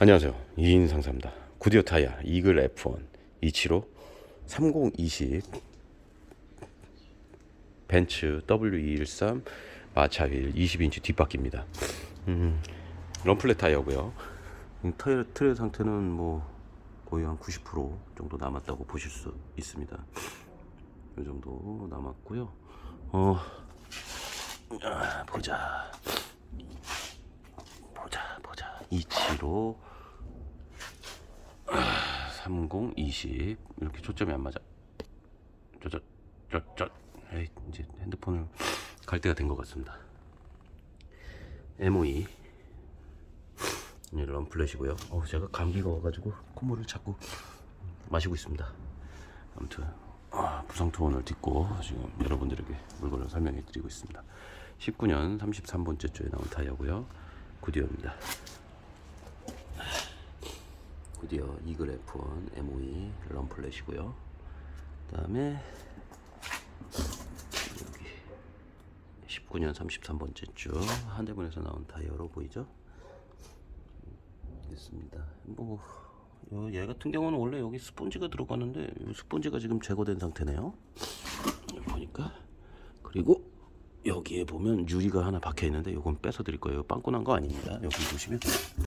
안녕하세요. 이인 상사입니다. 구디어 타이어 이글 F1 275 3020 벤츠 W213 마차휠 20인치 뒷바퀴입니다. 음, 럼플렛 타이어고요. 이 타이어 트레 상태는 뭐 거의 한 90% 정도 남았다고 보실 수 있습니다. 이 정도 남았고요. 어, 아, 보자. 보자 보자 275 30 20 이렇게 초점이 안 맞아. 저저 저저. 에이 이제 핸드폰을 갈 때가 된 것 같습니다. MOE 네, 럼플렛이고요. 어 제가 감기가 와가지고 콧물을 자꾸 마시고 있습니다. 아무튼 아, 부상 투혼을 딛고 지금 여러분들에게 물건을 설명해 드리고 있습니다. 19년 33번째 주에 나온 타이어고요. 구디어입니다 구디어 이글 F1 MOE 럼플렛이고요. 그 다음에 여기 19년 33번째 주 한대문에서 나온 타이어로 보이죠? 됐습니다. 뭐 요- 얘 같은 경우는 원래 여기 스폰지가 들어가는데 이 스폰지가 지금 제거된 상태네요. 보니까. 그리고 여기에 보면 유리가 하나 박혀 있는데 이건 뺏어 드릴 거예요. 빵꾸 난 거 아닙니다. 여기 보시면